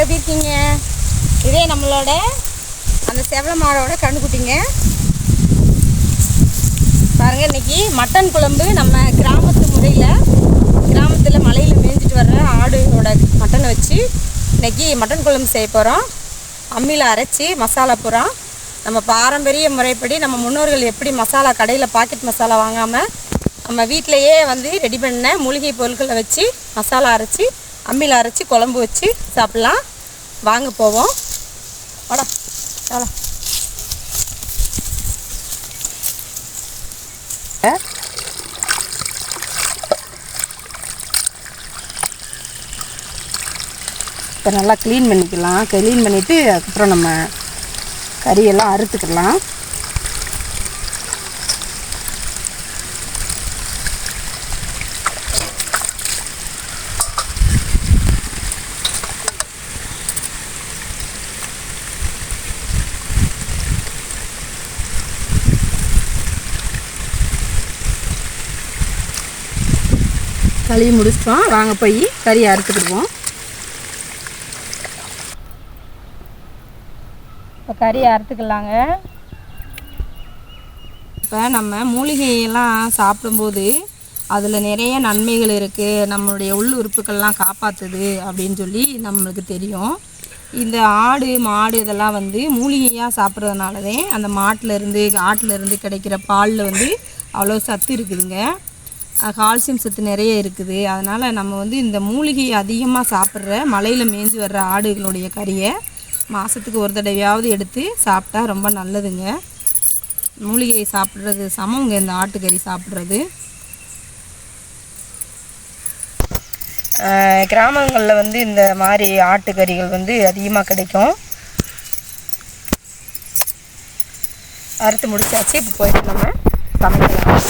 எப்படி இருக்கீங்க? இதே நம்மளோட அந்த செவல மாடோட கண்ணுக்குட்டிங்க. பாருங்க இன்றைக்கி மட்டன் குழம்பு நம்ம கிராமத்து முறையில் கிராமத்தில் மலையில் மேய்ஞ்சிட்டு வர்ற ஆடுகளோட மட்டனை வச்சு இன்னைக்கு மட்டன் குழம்பு செய்ய போகிறோம் அம்மியில் அரைச்சி மசாலா பூரா. நம்ம பாரம்பரிய முறைப்படி நம்ம முன்னோர்கள் எப்படி மசாலா கடையில் பாக்கெட் மசாலா வாங்காமல் நம்ம வீட்டிலையே வந்து ரெடி பண்ண மூலிகை பொருட்களை வச்சு மசாலா அரைச்சி அம்மியில் அரைச்சி குழம்பு வச்சு சாப்பிட்லாம். வாங்க போவோம். வாடா வாடா. இப்போ நல்லா க்ளீன் பண்ணிக்கலாம். க்ளீன் பண்ணிவிட்டு அதுக்கப்புறம் நம்ம கறியெல்லாம் அறுத்துக்கலாம். கழுவி முடிச்சிட்டோம். வாங்க போய் கறியை அறுத்துக்கிடுவோம் இப்போ கறியை அறுத்துக்கலாங்க. இப்போ நம்ம மூலிகையெல்லாம் சாப்பிடும்போது அதில் நிறைய நன்மைகள் இருக்குது நம்மளுடைய உள் உறுப்புக்கள்லாம் காப்பாற்றுது அப்படின்னு சொல்லி நம்மளுக்கு தெரியும். இந்த ஆடு மாடு இதெல்லாம் வந்து மூலிகையாக சாப்பிட்றதுனாலதே அந்த மாட்டிலேருந்து ஆட்டிலேருந்து கிடைக்கிற பாலில் வந்து அவ்வளோ சத்து இருக்குதுங்க. கால்சியம் சத்து நிறைய இருக்குது. அதனால் நம்ம வந்து இந்த மூலிகையை அதிகமாக சாப்பிட்ற மலையில் மேய்ஞ்சி வர்ற ஆடுகளுடைய கறியை மாதத்துக்கு ஒரு தடவையாவது எடுத்து சாப்பிட்டா ரொம்ப நல்லதுங்க. மூலிகையை சாப்பிட்றது சமங்க இந்த ஆட்டுக்கறி சாப்பிட்றது. கிராமங்களில் வந்து இந்த மாதிரி ஆட்டுக்கறிகள் வந்து அதிகமாக கிடைக்கும். அறுத்து முடிச்சாச்சு இப்போ போயிட்டு நம்ம சமைக்கலாம்.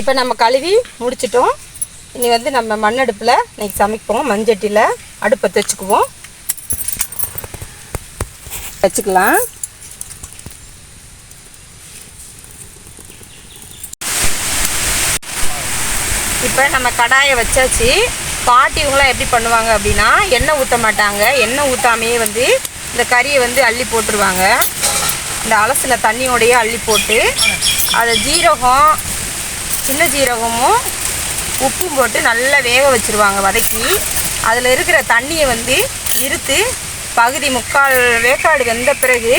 இப்போ நம்ம கழுவி முடிச்சிட்டோம். இனி வந்து நம்ம மண்ணடுப்பில் இன்றைக்கி சமைப்போம். மஞ்சட்டியில் அடுப்பை வச்சுக்குவோம் வச்சுக்கலாம் இப்போ நம்ம கடாயை வச்சாச்சு. பாட்டி இவங்களாம் எப்படி பண்ணுவாங்க அப்படின்னா எண்ணெய் ஊற்ற மாட்டாங்க. எண்ணெய் ஊற்றாமையே வந்து இந்த கறியை வந்து அள்ளி போட்டுருவாங்க. இந்த அலசின தண்ணியோடையே அள்ளி போட்டு அதை ஜீரகம் சின்ன ஜீரகமும் உப்பும் போட்டு நல்லா வேக வச்சுருவாங்க வதக்கி. அதில் இருக்கிற தண்ணியை வந்து இருத்து பகுதி முக்கால் வேக்காடு வெந்த பிறகு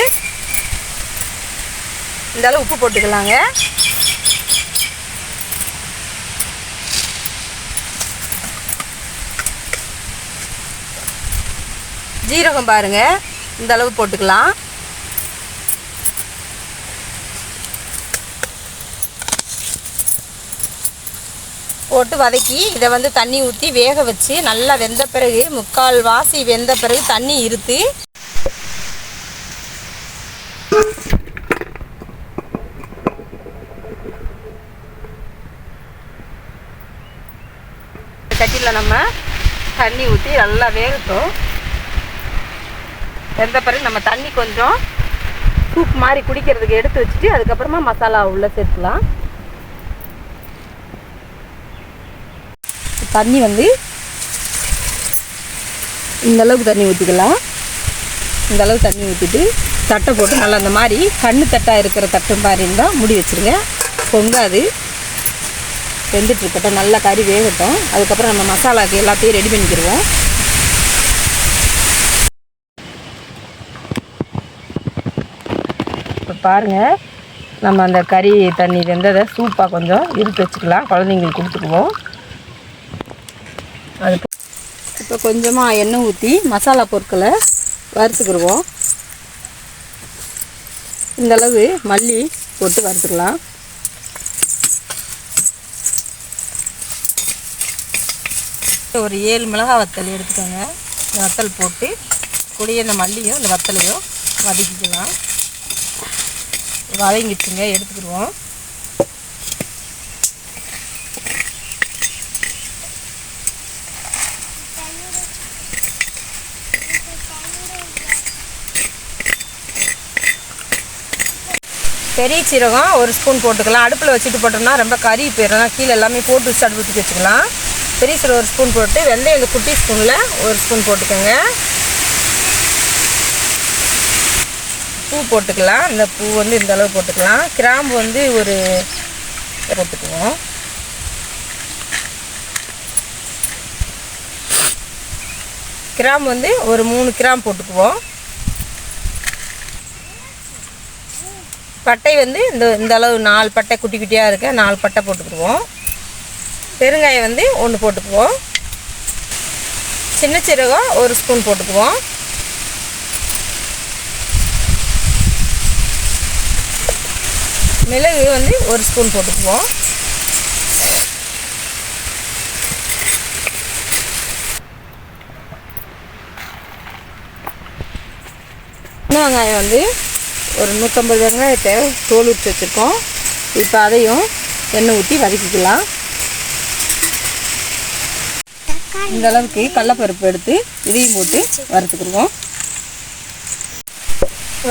இந்தளவு உப்பு போட்டுக்கலாங்க. ஜீரகம் பாருங்க இந்த அளவு போட்டுக்கலாம். போட்டு வதக்கி இதை வந்து தண்ணி ஊற்றி வேக வச்சு நல்லா வெந்த பிறகு முக்கால் வாசி வெந்த பிறகு தண்ணி இருத்து சட்டியில் நம்ம தண்ணி ஊற்றி நல்லா வேகட்டும். வெந்த பிறகு நம்ம தண்ணி கொஞ்சம் சூப் மாதிரி குடிக்கிறதுக்கு எடுத்து வச்சுட்டு அதுக்கப்புறமா மசாலா உள்ளே சேர்த்துலாம் தண்ணி வந்து இந்த அளவுக்கு தண்ணி ஊற்றிக்கலாம் இந்த அளவு தண்ணி ஊற்றிட்டு தட்டை போட்டு நல்லா அந்த மாதிரி கண்ணு தட்டாக இருக்கிற தட்டு மாதிரி இருந்தால் முடி வச்சுருங்க. பொங்காது. வெந்துட்டுருக்கட்டும் நல்லா கறி வேகட்டும். அதுக்கப்புறம் நம்ம மசாலாக்கு எல்லாத்தையும் ரெடி பண்ணிக்கிடுவோம் இப்போ பாருங்கள் நம்ம அந்த கறி தண்ணி வெந்ததை சூப்பாக கொஞ்சம் இருத்து வச்சுக்கலாம். குழந்தைங்களுக்கு கொடுத்துக்குவோம். அது இப்போ கொஞ்சமாக எண்ணெய் ஊற்றி மசாலா பொருட்களை வறுத்துக்கிடுவோம். இந்தளவு மல்லி போட்டு வறுத்துக்கலாம். ஒரு ஏழு மிளகாய் வத்தல் எடுத்துக்கோங்க. வத்தல் போட்டு கூடயே இந்த மல்லியும் இந்த வத்தலையும் வதக்கிக்கலாம். வதங்கிட்டுங்க எடுத்துக்கிடுவோம். பெரிய சீரகம் ஒரு ஸ்பூன் போட்டுக்கலாம். அடுப்பில் வச்சுட்டு போட்டோம்னா ரொம்ப கறி போயிடும் கீழே எல்லாமே போட்டு வச்சு அடுப்பு ஊற்றி வச்சுக்கலாம். பெரிய சீரகம் ஒரு ஸ்பூன் போட்டு வெந்தயம் இந்த குட்டி ஸ்பூனில் ஒரு ஸ்பூன் போட்டுக்கோங்க. பூ போட்டுக்கலாம். இந்த பூ வந்து இந்த அளவு போட்டுக்கலாம். கிராம்பு வந்து ஒரு போட்டுக்குவோம். கிராம்பு வந்து ஒரு மூணு கிராம் போட்டுக்குவோம். பட்டை வந்து இந்த இந்த அளவு நாலு பட்டை குட்டி குட்டியாக இருக்க நாலு பட்டை போட்டுக்குருவோம் பெருங்காயம் வந்து ஒன்று போட்டுக்குவோம். சின்ன சீரகம் ஒரு ஸ்பூன் போட்டுக்குவோம். மிளகு வந்து ஒரு ஸ்பூன் போட்டுக்குவோம். சின்ன வெங்காயம் வந்து ஒரு நூற்றம்பது வெங்காயத்தை தோல் உரித்து வச்சுருக்கோம். இப்போ அதையும் எண்ணெய் ஊற்றி வதக்கிக்கலாம். இந்த அளவுக்கு கடலப்பருப்பு எடுத்து இதையும் போட்டு வறுத்துக்கிடுவோம்.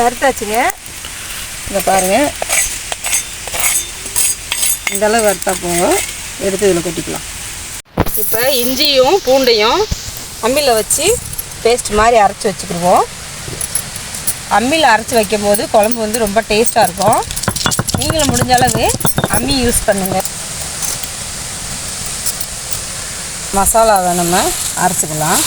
வறுத்தாச்சுங்க. இதை பாருங்கள் இந்த அளவு வறுத்தா போகும் எடுத்து இதில் கொட்டிக்கலாம். இப்போ இஞ்சியும் பூண்டையும் அம்மியில் வச்சு பேஸ்ட் மாதிரி அரைச்சி வச்சுக்கிடுவோம். அம்மியில் அரைச்சி வைக்கும் போது குழம்பு வந்து ரொம்ப டேஸ்ட்டாக இருக்கும். நீங்களும் முடிஞ்ச அளவு அம்மி யூஸ் பண்ணுங்கள் மசாலாவை நம்ம அரைச்சிக்கலாம்.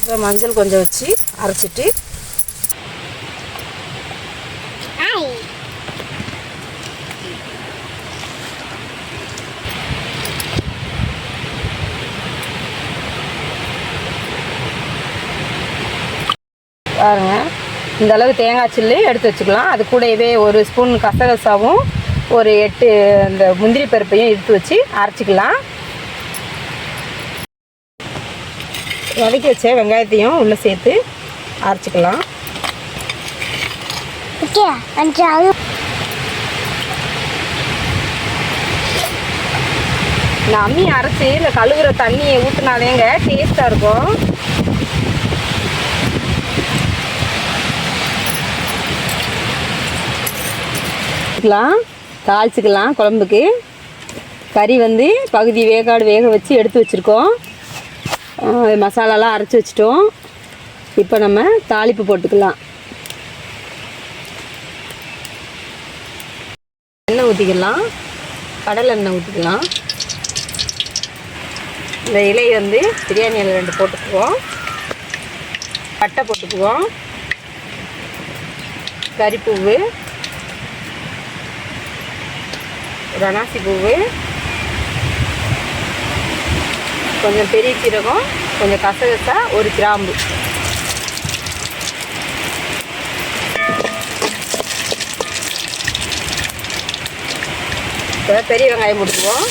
இப்போ மஞ்சள் கொஞ்சம் வச்சு அரைச்சிட்டு இந்த அளவு தேங்காய் சில்லு எடுத்து வச்சுக்கலாம். அது கூடவே ஒரு ஸ்பூன் கசகசாவும் ஒரு எட்டு இந்த முந்திரி பருப்பையும் எடுத்து வச்சு அரைச்சிக்கலாம். வதக்கி வச்ச வெங்காயத்தையும் உள்ளே சேர்த்து அரைச்சிக்கலாம். இந்த அம்மி அரைச்சி இந்த கழுவுற தண்ணியை ஊற்றினாலேங்க டேஸ்ட்டாக இருக்கும். தாளிச்சுக்கலாம் தாளிச்சிக்கலாம் குழம்புக்கு. கறி வந்து பகுதி வேகாடு வேக வச்சு எடுத்து வச்சுருக்கோம். மசாலாலாம் அரைச்சி வச்சிட்டோம். இப்போ நம்ம தாளிப்பு போட்டுக்கலாம். எண்ணெய் ஊற்றிக்கலாம் கடலை எண்ணெய் ஊற்றிக்கலாம் இந்த இலை வந்து பிரியாணி இலை ரெண்டு போட்டுக்குவோம். பட்டை போட்டுக்குவோம். கறிப்பூவு. ஒரு பூவு கொஞ்சம் பெரிய சீரகம் கொஞ்சம் கசகசா ஒரு கிராம்பு. இப்போ பெரிய வெங்காயம் போட்டுக்குவோம்.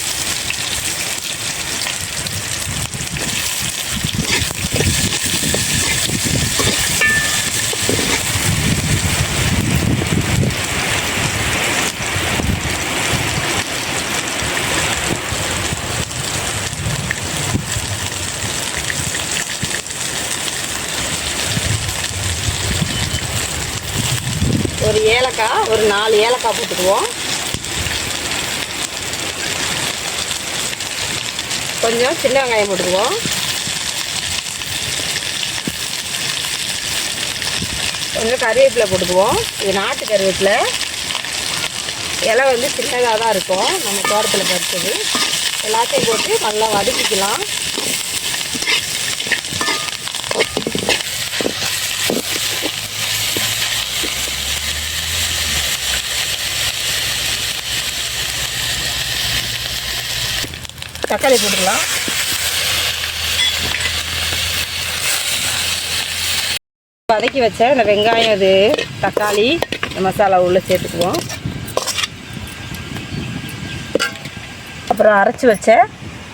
ஒரு ஏலக்காய் ஒரு நாலு ஏலக்காய் போட்டுக்குவோம். கொஞ்சம் சின்ன வெங்காயம் போட்டுக்குவோம். கொஞ்சம் கருவேப்பிலை போட்டுக்குவோம். இது நாட்டு கருவேப்பிலை. இலை வந்து சின்னதாக தான் இருக்கும். நம்ம தோட்டத்தில் பறிச்சது. எல்லாத்தையும் போட்டு நல்லா வதக்கிக்கலாம். தக்காளி போட்டுக்கலாம். வதக்கி வச்ச இந்த வெங்காயம் இது தக்காளி இந்த மசாலா உள்ளே சேர்த்துக்குவோம். அப்புறம் அரைச்சி வச்ச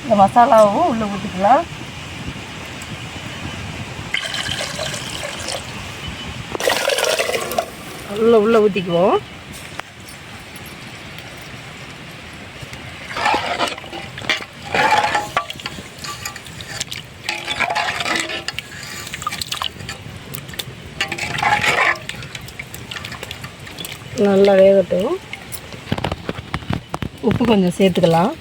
இந்த மசாலாவும் உள்ளே ஊற்றிக்கலாம் உள்ளே உள்ளே ஊற்றிக்குவோம் நல்லா வேகட்டும். உப்பு கொஞ்சம் சேர்த்துக்கலாம்.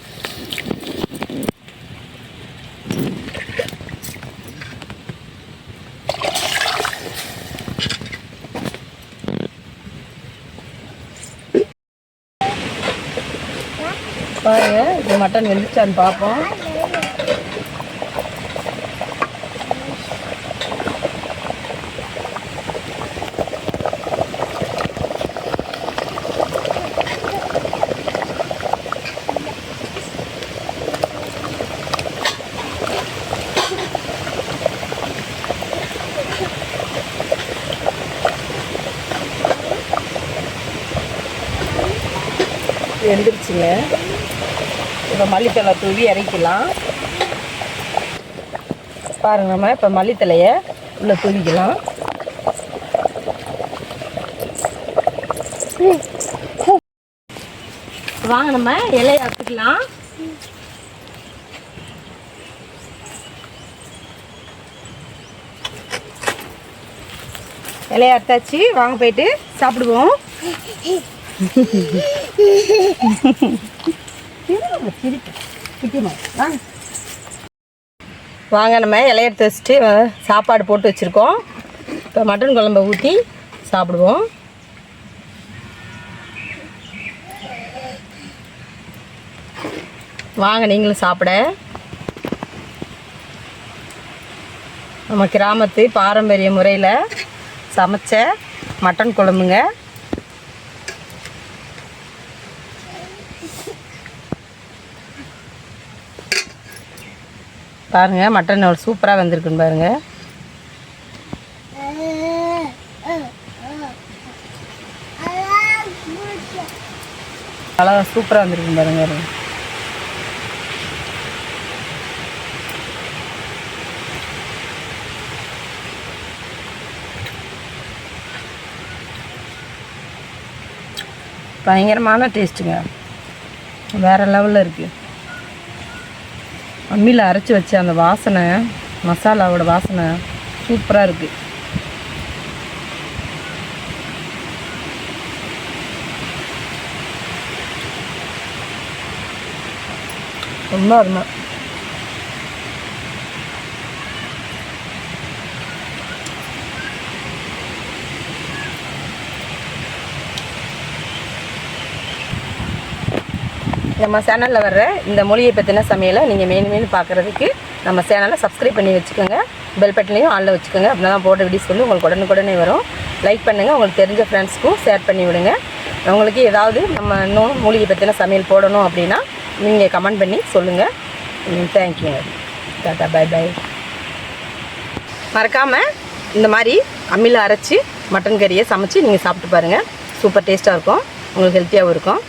பாருங்க இது மட்டன் வெந்துச்சான்னு பார்ப்போம். ஆயிடுச்சுங்க இப்போ மல்லித்தலை தூவி இறக்கலாம். பாருங்க நம்ம இப்போ மல்லித்தலையை உள்ளே தூவிக்கலாம். வாங்க நம்ம இலையை அறுத்துக்கலாம். இலையை அறுத்தாச்சு. வாங்க போயிட்டு சாப்பிடுவோம். வாங்க நம்ம இலைய எடுத்து வச்சுட்டு சாப்பாடு போட்டு வச்சுருக்கோம். இப்போ மட்டன் குழம்ப ஊற்றி சாப்பிடுவோம். வாங்க நீங்களும் சாப்பிட. நம்ம கிராமத்து பாரம்பரிய முறையில் சமைச்ச மட்டன் குழம்புங்க. பாருங்கள் மட்டன் எவ்வளோ சூப்பராக வந்திருக்குன்னு பாருங்கள் அழகாக சூப்பராக வந்திருக்குன்னு பாருங்கள் பயங்கரமான டேஸ்ட்டுங்க வேறு லெவலில் இருக்குது அம்மியில் அரைச்சி வச்ச அந்த வாசனை மசாலாவோட வாசனை சூப்பராக இருக்குது ரொம்ப அருமை. நம்ம சேனலில் வர்ற இந்த மொழியை பற்றின சமையலை நீங்கள் மெயின் மெயின் பார்க்குறதுக்கு நம்ம சேனலை சப்ஸ்கிரைப் பண்ணி வச்சுக்கோங்க. பெல் பட்டனையும் ஆளில் வச்சுக்கோங்க. அப்படின்னா தான் போட்ட வீடியோஸ் வந்து உங்களுக்கு உடனுக்குடனே வரும். லைக் பண்ணுங்கள் உங்களுக்கு தெரிஞ்ச ஃப்ரெண்ட்ஸ்க்கும் ஷேர் பண்ணி விடுங்க. உங்களுக்கு ஏதாவது நம்ம இன்னும் மூலிகை பற்றின சமையல் போடணும் அப்படின்னா நீங்கள் கமெண்ட் பண்ணி சொல்லுங்கள் தேங்க்யூங்க டாட்டா பை பை மறக்காமல் இந்த மாதிரி அம்மியில் அரைச்சி மட்டன் கறியை சமைச்சு நீங்கள் சாப்பிட்டு பாருங்கள் சூப்பர் டேஸ்ட்டாக இருக்கும். உங்களுக்கு ஹெல்த்தியாகவும் இருக்கும்.